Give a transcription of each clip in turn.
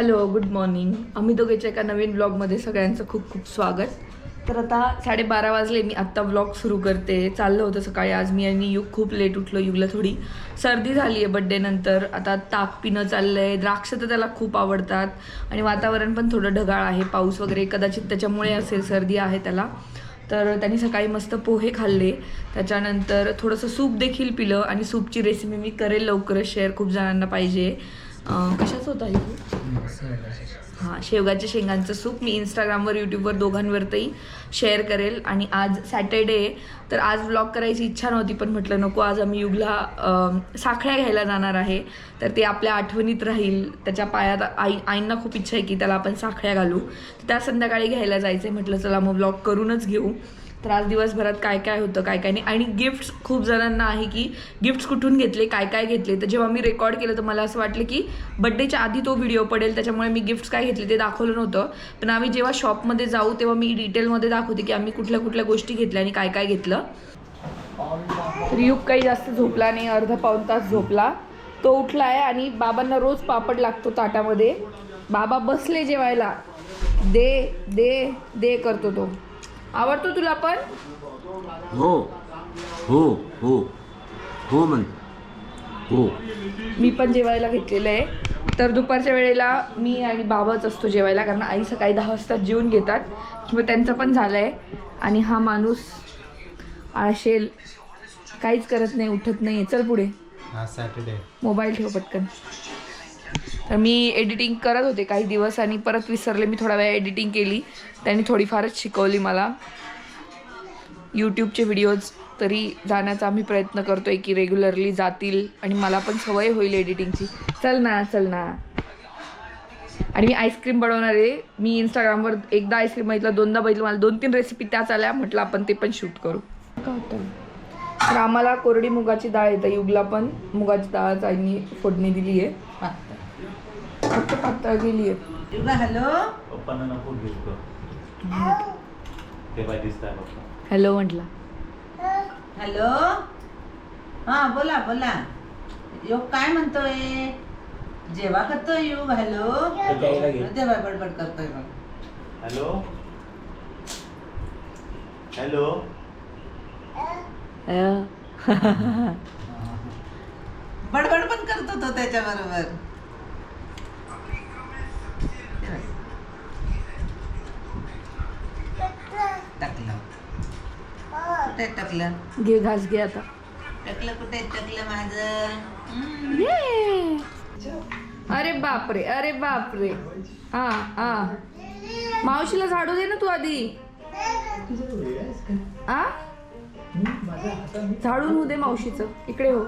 Hello good morning आम्ही दोघेच्या एका नवीन ब्लॉगमध्ये सगळ्यांचं खूप खूप स्वागत. तर आता साडेबारा वाजले मी आत्ता ब्लॉग सुरू करते. चाललं होतं सकाळी आज मी आणि युग खूप लेट उठलो युगला थोडी. सर्दी झाली आहे बड्डे नंतर. आता ताक पिणं चाललं आहे द्राक्ष तर त्याला खूप आवडतात. आणि वातावरण पण थोडं ढगाळ आहे. पाऊस वगैरे कदाचित त्याच्यामुळे असेल सर्दी आहे त्याला. तर त्यांनी सकाळी मस्त पोहे खाल्ले. त्याच्यानंतर थोडंसं सूप देखील पिलं. आणि सूपची रेसिपी मी करेल लवकरच. शेअर खूप जणांना पाहिजे. कशाचं होतं हे हां शेवगाच्या शेंगांचं सूप मी इंस्टाग्रामवर यूट्यूबवर दोघांवरती शेअर करेल. आणि आज सॅटर्डे आहे तर आज व्लॉग करायची इच्छा नव्हती पण म्हटलं नको आज आम्ही युगला साखळ्या घ्यायला जाणार आहे. तर ते आपल्या आठवणीत राहील. त्याच्या पायात आई आईंना खूप इच्छा आहे की त्याला आपण साखळ्या घालू. तर त्या संध्याकाळी घ्यायला जायचं आहे म्हटलं चला मग व्लॉग करूनच घेऊ. तर आज दिवसभरात काय काय होतं काय काय नाही. आणि गिफ्ट्स खूप जणांना आहे की गिफ्ट्स कुठून घेतले काय काय घेतले. तर जेव्हा मी रेकॉर्ड केलं तर मला असं वाटलं की बड्डेच्या आधी तो व्हिडिओ पडेल त्याच्यामुळे मी गिफ्ट्स काय घेतले ते दाखवलं नव्हतं. पण आम्ही जेव्हा शॉपमध्ये जाऊ तेव्हा मी डिटेलमध्ये दाखवते की आम्ही कुठल्या कुठल्या गोष्टी घेतल्या आणि काय काय घेतलं. तर युग काही जास्त झोपला नाही अर्धा पाऊण तास झोपला. तो उठला आहे आणि बाबांना रोज पापड लागतो ताटामध्ये. बाबा बसले जेवायला. दे दे दे करतो तो. आवडतो तुला पण? हो. हो हो. हो म्हण. हो. मी पण जेवायला घेतलेलं आहे. तर दुपारच्या वेळेला मी आणि बाबाच असतो जेवायला कारण आई सकाळी दहा वाजता जेवून घेतात. मग त्यांचं पण झालं आहे आणि हा माणूस आळशेल काहीच करत नाही उठत नाही चल पुढे. हा सॅटर्डे मोबाईल ठेव पटकन. तर मी एडिटिंग करत होते काही दिवस आणि परत विसरले. मी थोडा वेळ एडिटिंग केली. त्यांनी थोडीफारच शिकवली मला. यूट्यूबचे व्हिडिओज तरी जाण्याचा आम्ही प्रयत्न करतोय की रेग्युलरली जातील आणि मला पण सवय होईल एडिटिंगची चल ना चल ना. आणि मी आईस्क्रीम बनवणार आहे. मी इंस्टाग्रामवर एकदा आईस्क्रीम बघितलं दोनदा बघितलं. मला दोन तीन रेसिपी त्याच आल्या. म्हटलं आपण ते पण शूट करू. का होतं तर आम्हाला कोरडी मुगाची डाळ येतं. युगला पण मुगाची डाळ आईनी फोडणी दिली आहे फक्त पातळ गेली आहे युगा हॅलो? पप्पांना नको घेऊ ते बाय दिसताय पप्पा हॅलो म्हटला. हॅलो? हा बोला बोला. योग काय म्हणतोय? जेवा करतोय युग? हॅलो? तेव्हा बडबड करतोय बघ. हॅलो? हॅलो? बडबड पण करतो तो त्याच्या बरोबर टाकलं कुठे टाकलं? घे घास घे आता. टाकलं कुठे? टाकलं माझं. हम्म. ये. अरे बापरे अरे बापरे. हा हा. मावशीला झाडू दे ना तू आधी. आ झाडून होऊ दे मावशीचं. इकडे हो.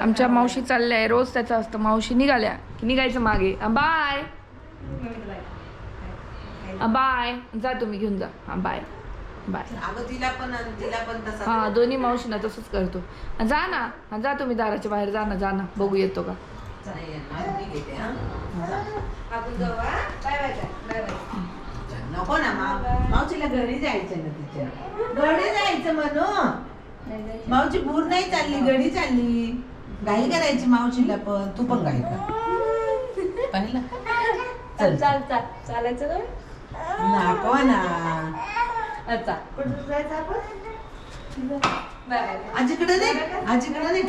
आमच्या मावशी चालल्या आहे रोज त्याचं असतं. मावशी निघाल्या की निघायचं मागे. बाय बाय जा तुम्ही घेऊन जा. हा बाय बाय हा दोन्ही मावशींना तसंच करतो. जा ना. हा, जा तुम्ही दाराच्या बाहेर. जा ना जा ना. बघू येतो का? घेते, हा. नको ना मा- मावशीला घरी जायचं ना तिच्या. घरी जायचं म्हणू. मावशी भूर नाही चालली घरी चालली. गाई करायची मावशीला पण. तू पण गाई कर. पाहिलं? चल. चाल चाल चालायचं का? नको ना. अच्छा. कुठं जायचं आपण? आजीकडे नाही आजीकडे नाही.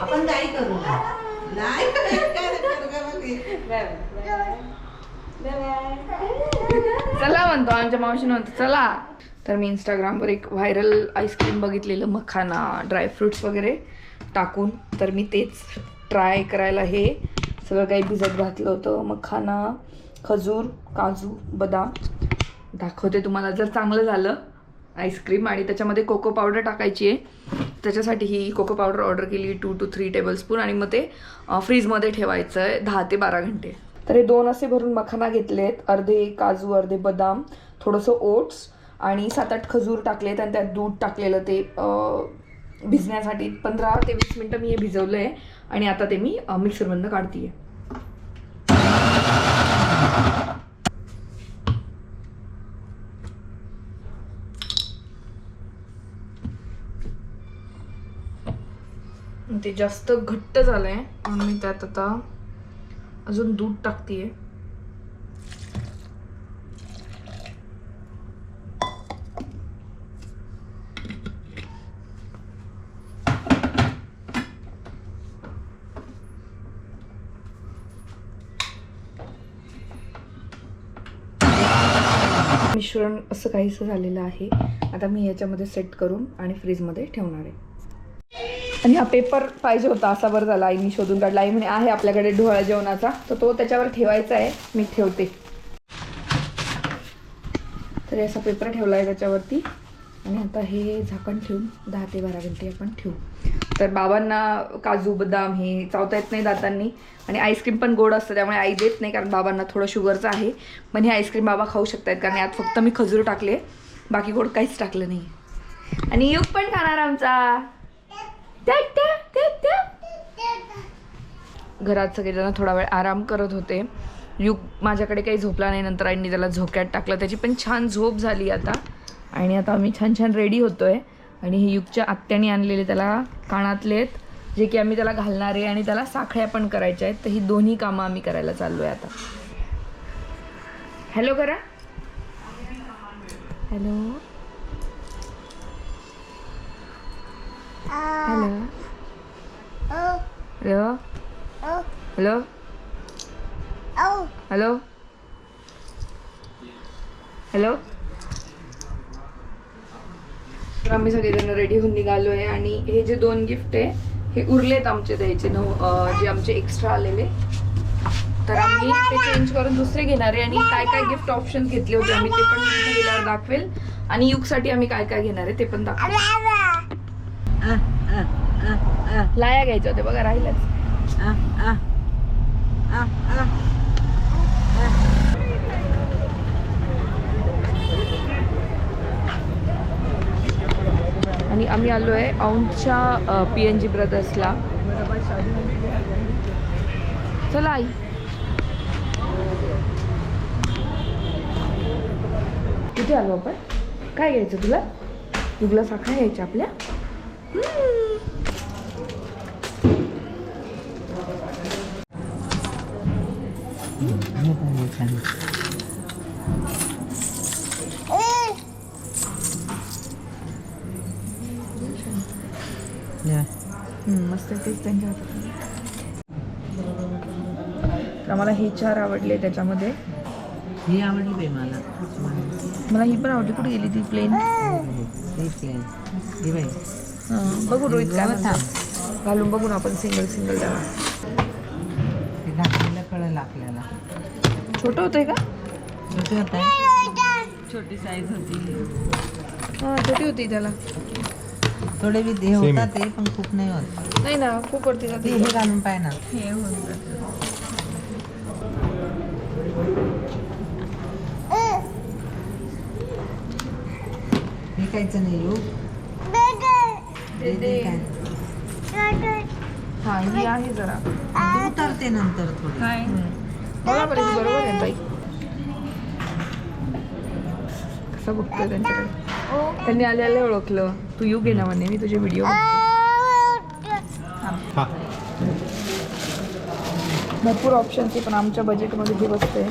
आपण गाई करू नाही चला म्हणतो आमच्या मावशीनं म्हणतो चला. तर मी इंस्टाग्रामवर एक व्हायरल आईस्क्रीम बघितलेलं मखाना ड्रायफ्रुट्स वगैरे टाकून. तर मी तेच ट्राय करायला हे. सगळं काही भिजत घातलं होतं. मखाना खजूर काजू बदाम दाखवते तुम्हाला. जर चांगलं झालं आईस्क्रीम आणि त्याच्यामध्ये कोको पावडर टाकायची आहे त्याच्यासाठी ही कोको पावडर ऑर्डर केली टू टू थ्री टेबलस्पून आणि मग ते फ्रीजमध्ये ठेवायचं आहे दहा ते बारा घंटे. तर हे दोन असे भरून मखाना घेतलेत. अर्धे काजू अर्धे बदाम थोडंसं ओट्स आणि सात आठ खजूर टाकलेत आणि त्यात दूध टाकलेलं ते भिजण्यासाठी. पंधरा ते वीस मिनटं मी हे भिजवलं आहे आणि आता ते मी मिक्सरमधनं काढते ते जास्त घट्ट झालंय म्हणून मी त्यात आता अजून दूध टाकतेय. मिश्रण असं काहीसं झालेलं आहे. आता मी याच्यामध्ये सेट करून आणि फ्रीजमध्ये ठेवणार आहे. आणि हा पेपर पाहिजे होता असा बरं झाला आईने शोधून काढला. आई म्हणे आहे आपल्याकडे ढोळा जेवणाचा. तर तो त्याच्यावर ठेवायचा आहे. मी ठेवते. तर असा पेपर ठेवला आहे त्याच्यावरती. आणि आता हे झाकण ठेवून दहा ते बारा घंटे आपण ठेवू. तर बाबांना काजू बदाम हे चावता येत नाही दातांनी. आणि आईस्क्रीम पण गोड असतं त्यामुळे आई देत नाही कारण बाबांना थोडं शुगरचं आहे. पण हे आईस्क्रीम बाबा खाऊ शकतात कारण यात फक्त मी खजूर टाकले. बाकी गोड काहीच टाकलं नाही. आणि युग पण खाणार आमचा. घरात सगळेजण थोडा वेळ आराम करत होते. युग माझ्याकडे काही झोपला नाही नंतर आईंनी त्याला झोक्यात टाकलं. त्याची पण छान झोप झाली आता. आणि आता आम्ही छान छान रेडी होतोय. आणि हे युगच्या आत्याने आणलेले त्याला कानातले आहेत जे की आम्ही त्याला घालणार आहे आणि त्याला साखळ्या पण करायच्या आहेत. तर ही दोन्ही कामं आम्ही करायला चाललो आहे आता. हॅलो करा. Hello hello hello hello hello hello तर आम्ही सगळेजण रेडी होऊन निघालो आहे आणि हे जे दोन गिफ्ट आहे हे उरलेत आमचे द्यायचे. नऊ जे आमचे एक्स्ट्रा आलेले. तर आम्ही ते चेंज करून दुसरे घेणार आहे आणि काय काय गिफ्ट ऑप्शन घेतले होते आम्ही ते पण गेल्यावर दाखवेल. आणि युगसाठी आम्ही काय काय घेणार आहे ते पण दाखवेल. लाया घ्यायच्या होत्या बघा राहिल्याच. आ, आ. आ, आ. आणि आम्ही आलो आहे औंधच्या पी एन जी ब्रदर्सला चला आई. कुठे आलो आपण? काय घ्यायचं तुला? तुला साखर घ्यायच्या आपल्या? मस्त तेच त्यांच्या हातात आम्हाला हे चार आवडले त्याच्यामध्ये. ही आवडली बाई मला. मला ही पण आवडली. कुठे गेली ती प्लेन ही प्लेन ही बाई. बघू रोहित काय. घालून बघू ना आपण सिंगल सिंगल त्याला. कळलं आपल्याला. छोटं होतंय का? छोटी होत छोटी साईज होती. हां छोटी होती त्याला. थोडे बी हे होतात ते पण खूप नाही होत. नाही ना खूप वरती ते जाते हे घालून पाय ना विकायचं नाही येऊ दे, दे. हा ही आहे जरा. उतरते नंतर थोडी. बघा बरं ही बरोबर आहे ताई कसं बघतोय त्यांच्याकडे? त्यांनी आले आले ओळखलं. तू येऊ घे ना म्हणे मी तुझे व्हिडिओ भरपूर ऑप्शन्स आहे पण आमच्या बजेटमध्ये हे बसते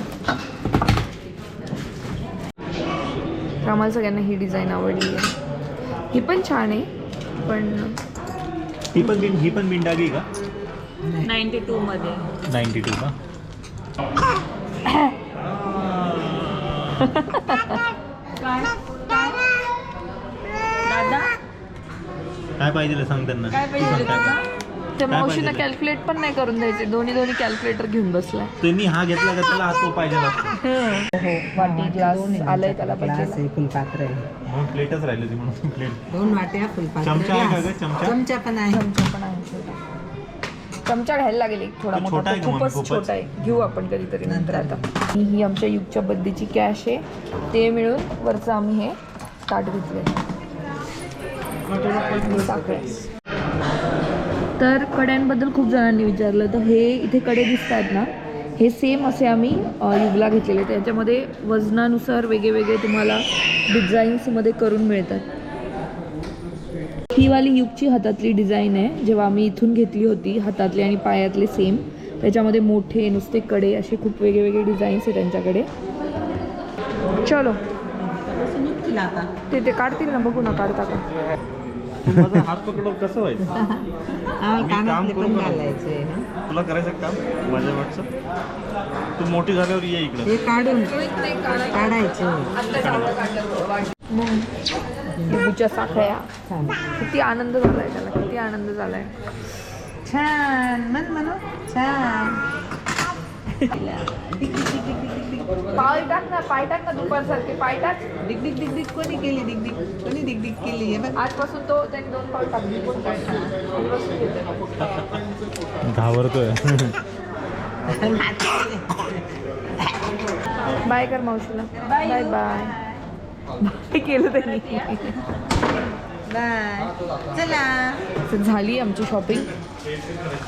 तर आम्हाला सगळ्यांना ही डिझाईन आवडली आहे. ही पण छान आहे पण ही पण ही पण बिंडागी का? नाईन्टी टू मध्ये. नाईन्टी टू का? काय पाहिजे सांग त्यांना? काय पाहिजे. त्या मावशीनं? कॅल्क्युलेट पण नाही करून द्यायचे. दोन्ही दोन्ही कॅल्क्युलेटर घेऊन बसलाय. त्यांनी हा घेतला का त्याला हा तो पाहिजे हो. वाटी ग्लास आलंय त्याला पाहिजे. फुलपात्र आहे म्हणून प्लेटच राहिली ती म्हणून प्लेट दोन वाट्या फुलपात्र चमचा आहे का glass. ग, चमचा? चमचा पण आहे. चमचा पण आहे. चमचा घ्यायला लागेल एक थोडा मोठा. खूपच? छोटा आहे. घेऊ आपण कधीतरी नंतर आता. ही आमच्या युगच्या बद्दीची कॅश आहे. ते मिळून वरचं आम्ही हे ताट साखर. तर कड्यांबद्दल खूप जणांनी विचारलं. तर हे इथे कडे दिसत आहेत ना. हे सेम असे आम्ही युगला घेतलेले त्याच्यामध्ये वजनानुसार वेगळे वेगळे तुम्हाला डिझाईन्समध्ये करून मिळतात. ही वाली युगची हातातली डिझाईन आहे जेव्हा आम्ही इथून घेतली होती हातातले आणि पायातले सेम त्याच्यामध्ये मोठे नुसते कडे असे खूप वेगळे वेगळे डिझाईन्स आहे त्यांच्याकडे. चलो. ते ते काढतील ना बघू ना काढता का? हात पकडून कसं व्हायचं आम्हाला मी काम कानातले करू पण का? घालायचे ना. तुला करायचं का काम? माझ्या वाटचं तू मोठी झाल्यावर ये इकडं. हे काढून काढायचे. लिंबूच्या साखळ्या. छान किती आनंद झालाय त्याला किती आनंद झालाय. छान. मन म्हणू. छान. पाय टाक ना पाय टाक ना दुपारसारखे पाय टाक. डिग डिग डिग डिग कोणी केली डिग डिग? कोणी डिग डिग केली? आजपासून तो त्यांनी दोन पाय टाकली कोण काय. घाबरतोय. बाय कर मावशीला. Bye bye. बाय केलं त्यांनी. बाय. चला. तर झाली आमची शॉपिंग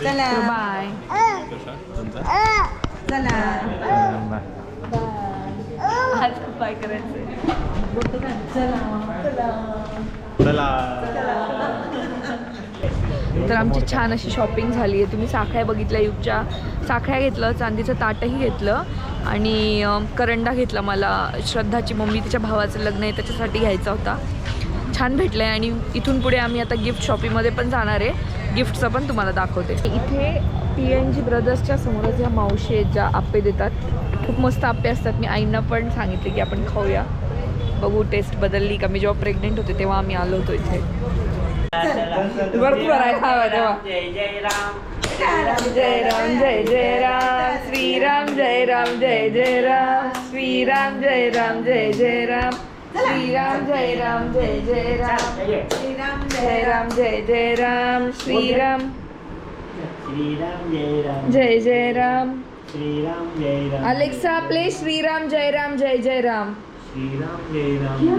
चला. बाय. चला. आज बाय करायचं चला. तर आमची छान अशी शॉपिंग झाली आहे. तुम्ही साखळ्या बघितल्या युगच्या साखळ्या घेतलं चांदीचं ताटही घेतलं आणि करंडा घेतला मला. श्रद्धाची मम्मी तिच्या भावाचं लग्न आहे त्याच्यासाठी घ्यायचा होता. छान भेटलं आहे आणि इथून पुढे आम्ही आता गिफ्ट शॉपिंगमध्ये पण जाणार आहे. गिफ्टचं पण तुम्हाला दाखवते. इथे पी एन जी ब्रदर्सच्या समोरच ह्या मावशी आहेत ज्या आप्पे देतात. खूप मस्त आप्पे असतात. मी आईंना पण सांगितले की आपण खाऊया. बघू टेस्ट बदलली का? मी जेव्हा प्रेग्नेंट होते तेव्हा आम्ही आलो होतो इथे. भरपूर आहे खावा तेव्हा जय राम जय जय राम श्रीराम जय राम जय जय राम श्रीराम जय राम जय जय राम श्रीराम जय राम जय जय राम श्रीराम जय राम जय जय राम श्रीराम श्रीराम जय राम जय जय राम श्रीराम जय राम अलेक्सा प्ले श्रीराम जय राम जय जय राम श्रीराम जय Ram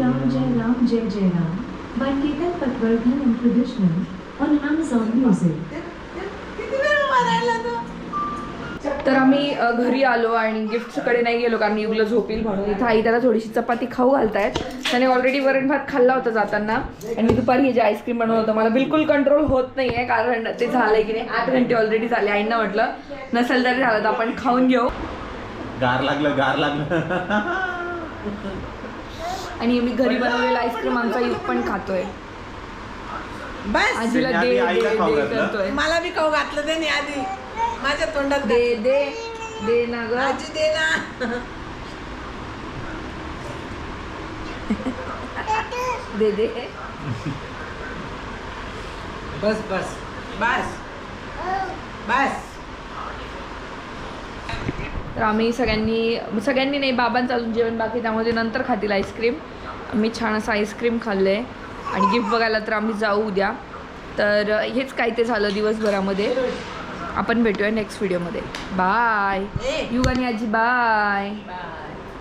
Ram Jai Ram Jai Jai Ram by Ketan Patwardhan and Traditional on Amazon Music. किती वेळ मारायला तू तर आम्ही घरी आलो आणि गिफ्टकडे नाही गेलो कारण युगला झोपील म्हणून. इथं आई त्याला थोडीशी चपाती खाऊ घालतायत. त्याने ऑलरेडी वरण भात खाल्ला होता जाताना. आणि मी दुपारी हे जे आईस्क्रीम बनवलं होतं मला बिलकुल कंट्रोल होत नाही आहे कारण ते झालंय की नाही. आठ घंटे ऑलरेडी झाले आईंना म्हटलं नसेल तरी झालं तर आपण खाऊन घेऊ. गार लागलं गार लागलं. आणि मी घरी बनवलेलं आईस्क्रीम आमचा युग पण खातोय. बस. आजीला दे दे दे. करतोय. मला बी खाऊ घातलं त्याने आधी. माझ्या तोंडात दे दे दे ना ग. आजी दे ना. दे दे. बस बस. बस. बस. तर आम्ही सगळ्यांनी सगळ्यांनी नाही बाबांचं अजून जेवण बाकी त्यामध्ये नंतर खातील आईस्क्रीम. आम्ही छान असं आईस्क्रीम खाल्लं आहे आणि गिफ्ट बघायला तर आम्ही जाऊ उद्या. तर हेच काय ते झालं दिवसभरामध्ये. आपण भेटूया नेक्स्ट व्हिडिओमध्ये बाय ए. युग आणि आजी बाय